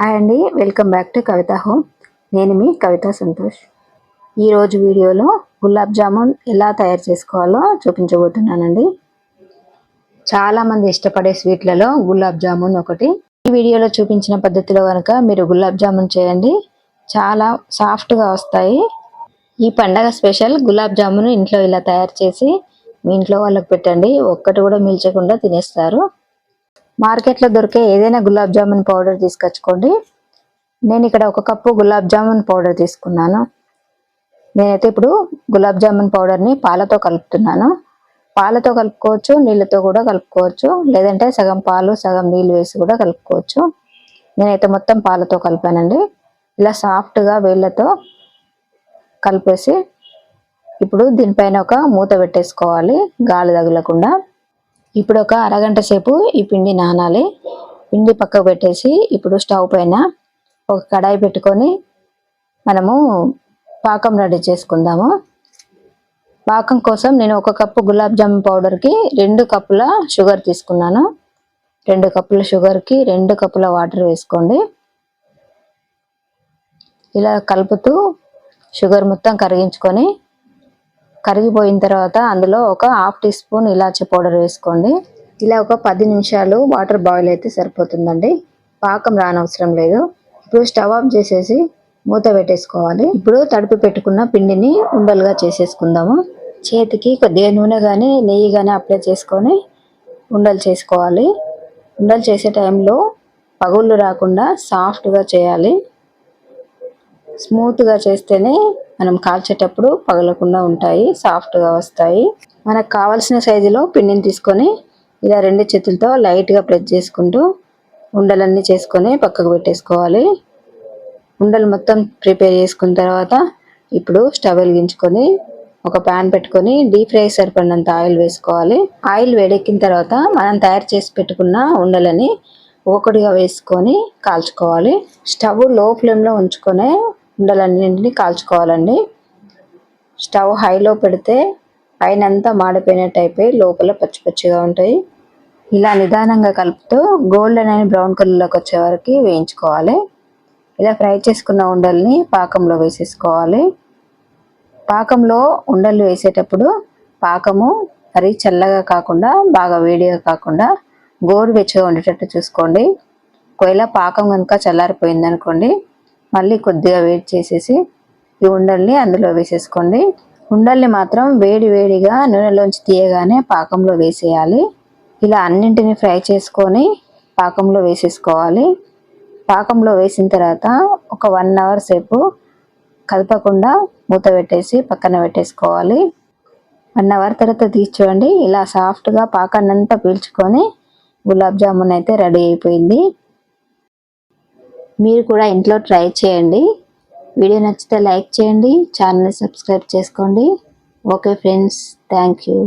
Hi అండి welcome back to Kavitha home. నేను మీ కవిత సంతోష్. ఈరోజు వీడియోలో గులాబ్ జామున్ ఎలా తయారు చేసుకోవాలో చూపించబోతున్నానండి. చాలామంది ఇష్టపడే స్వీట్లలో గులాబ్ జామున్ ఒకటి. ఈ వీడియోలో చూపించిన పద్ధతిలో కనుక మీరు గులాబ్ జామున్ చేయండి. చాలా సాఫ్ట్గా వస్తాయి. ఈ పండగ స్పెషల్ గులాబ్ జామున్ ఇంట్లో ఇలా తయారు చేసి మీ ఇంట్లో వాళ్ళకి పెట్టండి. ఒక్కటి కూడా మిల్చకుండా తినేస్తారు. మార్కెట్లో దొరికే ఏదైనా గులాబ్ జామున్ పౌడర్ తీసుకొచ్చుకోండి. నేను ఇక్కడ ఒక కప్పు గులాబ్ జామున్ పౌడర్ తీసుకున్నాను. నేనైతే ఇప్పుడు గులాబ్ జామున్ పౌడర్ని పాలతో కలుపుతున్నాను. పాలతో కలుపుకోవచ్చు నీళ్ళతో కూడా కలుపుకోవచ్చు లేదంటే సగం పాలు సగం నీళ్ళు వేసి కూడా కలుపుకోవచ్చు. నేనైతే మొత్తం పాలతో కలిపానండి. ఇలా సాఫ్ట్గా వేళ్ళతో కలిపేసి ఇప్పుడు దీనిపైన ఒక మూత పెట్టేసుకోవాలి గాలి తగలకుండా. ఇప్పుడు ఒక అరగంట సేపు ఈ పిండి నానాలి. పిండి పక్కకు పెట్టేసి ఇప్పుడు స్టవ్ పైన ఒక కడాయి పెట్టుకొని మనము పాకం రెడీ చేసుకుందాము. పాకం కోసం నేను ఒక కప్పు గులాబ్ జామున్ పౌడర్కి రెండు కప్పుల షుగర్ తీసుకున్నాను. రెండు కప్పుల షుగర్కి రెండు కప్పుల వాటర్ వేసుకోండి. ఇలా కలుపుతూ షుగర్ మొత్తం కరిగించుకొని కరిగిపోయిన తర్వాత అందులో ఒక హాఫ్ టీ స్పూన్ ఇలాచి పౌడర్ వేసుకోండి. ఇలా ఒక పది నిమిషాలు వాటర్ బాయిల్ అయితే సరిపోతుందండి. పాకం రానవసరం లేదు. ఇప్పుడు స్టవ్ ఆఫ్ చేసేసి మూత పెట్టేసుకోవాలి. ఇప్పుడు తడిపి పెట్టుకున్న పిండిని ఉండలుగా చేసేసుకుందాము. చేతికి కొద్దిగా నూనె కానీ నెయ్యి కానీ అప్లై చేసుకొని ఉండలు చేసుకోవాలి. ఉండలు చేసే టైంలో పగుళ్ళు రాకుండా సాఫ్ట్గా చేయాలి. స్మూత్గా చేస్తేనే మనం కాల్చేటప్పుడు పగలకుండా ఉంటాయి సాఫ్ట్గా వస్తాయి. మనకు కావాల్సిన సైజులో పిండిని తీసుకొని ఇలా రెండు చేతులతో లైట్గా ప్రెస్ చేసుకుంటూ ఉండలన్నీ చేసుకొని పక్కకు పెట్టేసుకోవాలి. ఉండలు మొత్తం ప్రిపేర్ చేసుకున్న తర్వాత ఇప్పుడు స్టవ్ వెలిగించుకొని ఒక ప్యాన్ పెట్టుకొని డీప్ ఫ్రై సరిపడినంత ఆయిల్ వేసుకోవాలి. ఆయిల్ వేడెక్కిన తర్వాత మనం తయారు చేసి పెట్టుకున్న ఉండలని ఒకటిగా వేసుకొని కాల్చుకోవాలి. స్టవ్లో ఫ్లేమ్లో ఉంచుకొని ఉండలన్నింటినీ కాల్చుకోవాలండి. స్టవ్ హైలో పెడితే పైన అంతా మాడిపోయినట్టు అయిపోయి లోపల పచ్చి పచ్చిగా ఉంటాయి. ఇలా నిదానంగా కలుపుతూ గోల్డెన్ అని బ్రౌన్ కలర్లోకి వచ్చే వరకు వేయించుకోవాలి. ఇలా ఫ్రై చేసుకున్న ఉండల్ని పాకంలో వేసేసుకోవాలి. పాకంలో ఉండలు వేసేటప్పుడు పాకము మరీ చల్లగా కాకుండా బాగా వేడిగా కాకుండా గోరువెచ్చగా ఉండేటట్టు చూసుకోండి. ఒకవేళ పాకం కనుక చల్లారిపోయింది అనుకోండి మళ్ళీ కొద్దిగా వేడి చేసేసి ఈ ఉండల్ని అందులో వేసేసుకోండి. ఉండల్ని మాత్రం వేడి వేడిగా నూనెలోంచి తీయగానే పాకంలో వేసేయాలి. ఇలా అన్నింటిని ఫ్రై చేసుకొని పాకంలో వేసేసుకోవాలి. పాకంలో వేసిన తర్వాత ఒక వన్ అవర్ సేపు కదపకుండా మూత పెట్టేసి పక్కన పెట్టేసుకోవాలి. వన్ అవర్ తర్వాత తీసి చూడండి. ఇలా సాఫ్ట్గా పాకాన్నంతా పీల్చుకొని గులాబ్ జామున్ అయితే రెడీ అయిపోయింది. మీరు కూడా ఇంట్లో ట్రై చేయండి. వీడియో నచ్చితే లైక్ చేయండి. ఛానల్ని సబ్స్క్రైబ్ చేసుకోండి. Okay friends thank you.